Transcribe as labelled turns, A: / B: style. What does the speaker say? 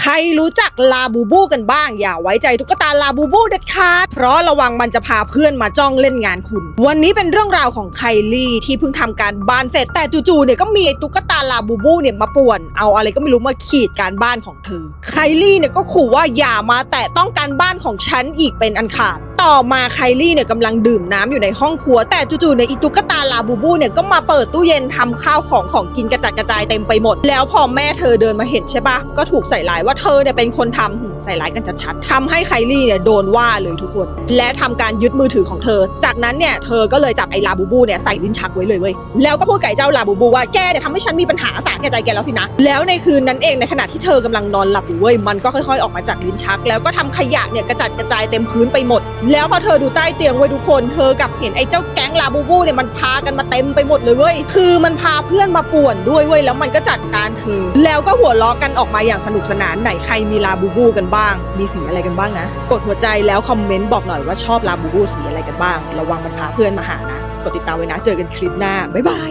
A: ใครรู้จักลาบูบูกันบ้าง อย่าไว้ใจตุ๊กตาลาบูบูเด็ดขาด เพราะระวังมันจะพาเพื่อนมาจ้องเล่นงานคุณ วันนี้เป็นเรื่องราวของไคลี่ที่เพิ่งทำการบ้านเสร็จแต่จู่ๆเนี่ยก็มีไอ้ตุ๊กตาลาบูบูเนี่ยมาป่วน เอาอะไรก็ไม่รู้มาขีดการบ้านของเธอ ไคลี่เนี่ยก็ขู่ว่าอย่ามาแตะต้องการบ้านของฉันอีกเป็นอันขาดต่อมาไคลี่เนี่ยกำลังดื่มน้ำอยู่ในห้องครัว แต่จู่ๆเนี่ยอีตุ๊กตาลาบูบูเนี่ยก็มาเปิดตู้เย็นทำข้าวของของกินกระจัดกระจายเต็มไปหมด แล้วพอแม่เธอเดินมาเห็นใช่ปะก็ถูกใส่ร้ายว่าเธอเนี่ยเป็นคนทำหืมใส่ร้ายกันชัดๆทำให้ไคลี่เนี่ยโดนว่าเลยทุกคน และทำการยึดมือถือของเธอ จากนั้นเนี่ยเธอก็เลยจับไอ้ลาบูบูเนี่ยใส่ลิ้นชักไว้เลยเว้ยแล้วก็พูดกับไอ้เจ้าลาบูบูว่าแกเนี่ยทำให้ฉันมีปัญหาสาแก่ใจแกแล้วสินะแล้วในคืนนั้นเองในขณะที่เธอกำลังนอนหลับอยู่เว้ยมันก็ค่อยๆ ออกมาจากลิ้นชัก แล้วก็ทำขยะเนี่ยกระจัดกระจายเต็มพื้นไปหมดแล้วพอเธอดูใต้เตียงเว้ยทุกคน เธอกับเห็นไอ้เจ้าแก๊งลาบูบูเนี่ยมันพากันมาเต็มไปหมดเลยเว้ย คือมันพาเพื่อนมาป่วนด้วยเว้ยแล้วมันก็จัดการเธอ แล้วก็หัวเราะกันออกมาอย่างสนุกสนานไหนใครมีลาบูบูกันบ้าง มีสีอะไรกันบ้างนะ กดหัวใจแล้วคอมเมนต์บอกหน่อยว่าชอบลาบูบูสีอะไรกันบ้าง ระวังมันพาเพื่อนมาหานะ กดติดตามไว้นะ เจอกันคลิปหน้า บ๊ายบาย